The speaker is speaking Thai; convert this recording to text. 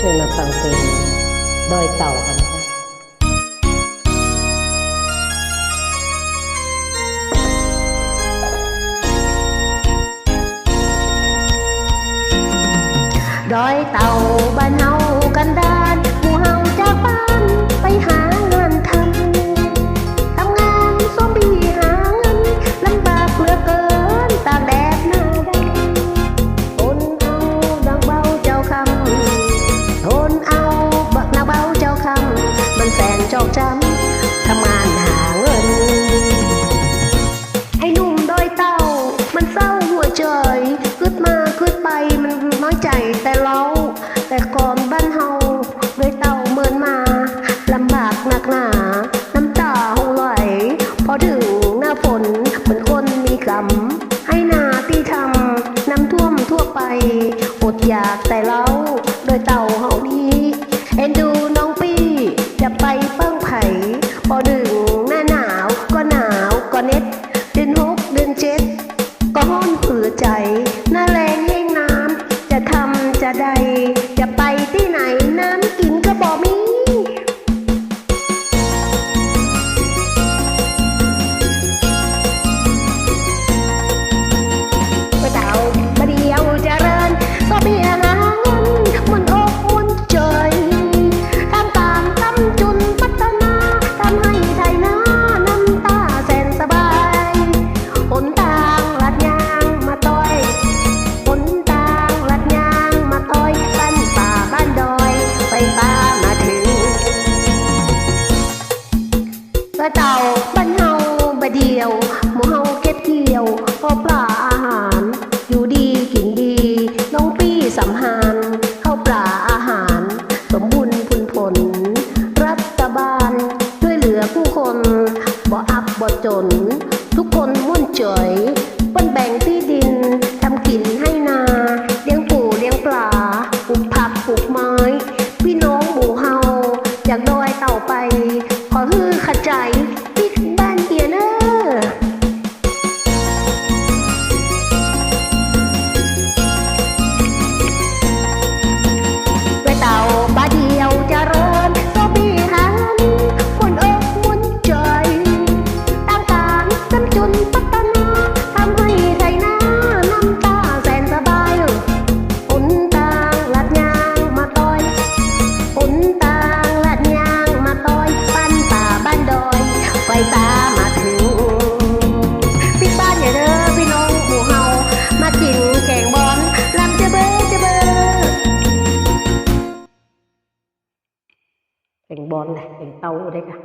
ช่วยมาฟังเพลงดอยเต่ากันนะคะดอยเต่าบ้าน พอถึงหน้าฝนเหมือนคนมีกรรมให้นาที่ทำน้ำท่วมทั่วไป อดอยากแต่เรา เต่าบ้านเฮาบะเดียวหมูเฮาเก็บเกี่ยวพอปลาอาหาร อยู่ดีกินดี น้องปีสำหารข้าปลาอาหาร สมบุญพุนผล รัฐบาลช่วยเหลือผู้คน บ่อับบ่จน จ๋ยเนแบ่งที่ดิน cành bon này cành tàu ở đây cả.